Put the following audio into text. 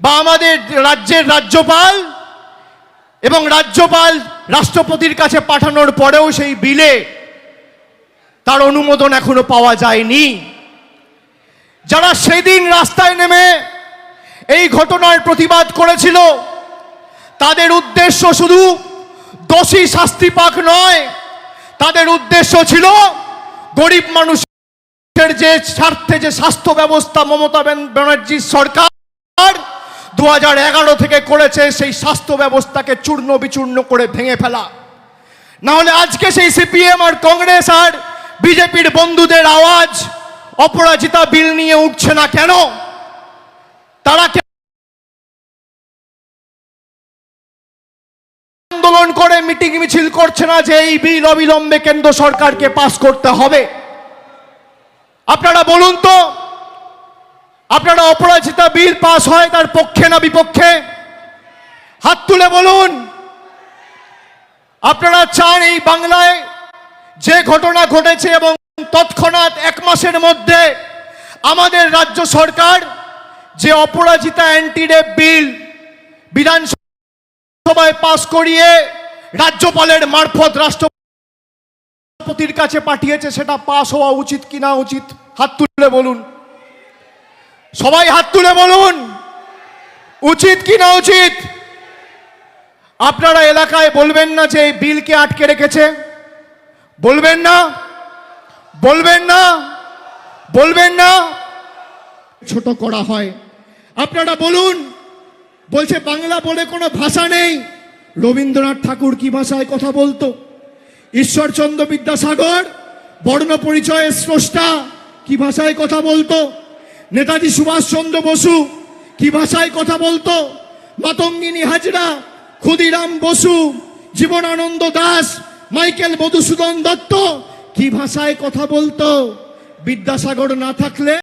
বা আমাদের রাজ্যের রাজ্যপাল এবং রাজ্যপাল রাষ্ট্রপতির কাছে পাঠানোর পরেও সেই বিলে তার অনুমোদন এখনও পাওয়া যায়নি। যারা সেদিন রাস্তায় নেমে এই ঘটনার প্রতিবাদ করেছিল, তাদের উদ্দেশ্য শুধু দোষী শাস্তি পাক নয়, তাদের উদ্দেশ্য ছিল গরিব মানুষের যে স্বার্থে যে স্বাস্থ্য ব্যবস্থা মমতা ব্যান- ব্যানার্জির সরকার দু এগারো থেকে করেছে সেই স্বাস্থ্য ব্যবস্থাকে চূর্ণ বিচূর্ণ করে ভেঙে ফেলা। না হলে আজকে সেই সিপিএম আর কংগ্রেস আর বিজেপির বন্ধুদের আওয়াজ অপরাজিতা বিল নিয়ে উঠছে না কেন? তারা আন্দোলন করে, মিটিং মিছিল করছে না যে এই বিল অবিলম্বে কেন্দ্র সরকারকে পাস করতে হবে। আপনারা বলুন তো আপনারা অপরাজিতা বিল পাস হয় তার পক্ষে না বিপক্ষে? হাত তুলে বলুন। আপনারা চান এই বাংলায় যে ঘটনা ঘটেছে এবং তৎক্ষণাৎ এক মাসের মধ্যে আমাদের রাজ্য সরকার যে অপরাজিতা অ্যান্টি রেপ বিল বিধানসভায় পাস করিয়ে রাজ্যপালের মারফত রাষ্ট্রপতির কাছে পাঠিয়েছে, সেটা পাস হওয়া উচিত কিনা উচিত? হাত তুলে বলুন। সবাই হাত তুলে বলুন। উচিত কি না উচিত? আপনারা এলাকায় বলবেন না যে এই বিলকে আটকে রেখেছে। বলবেন না বলবেন না বলবেন না। ছোট করা হয়। আপনারা বলুন, বলছে বাংলা বলে কোনো ভাষা নেই। রবীন্দ্রনাথ ঠাকুর কি ভাষায় কথা বলতো? ঈশ্বরচন্দ্র বিদ্যাসাগর, বর্ণ পরিচয়ের স্রষ্টা কি ভাষায় কথা বলতো? নেতাজি সুভাষচন্দ্র বসু কি ভাষায় কথা বলতো? মাতঙ্গিনী হাজরা, ক্ষুদিরাম বসু, জীবনানন্দ দাস, মাইকেল মধুসূদন দত্ত কি ভাষায় কথা বলতো? বিদ্যাসাগর না থাকলে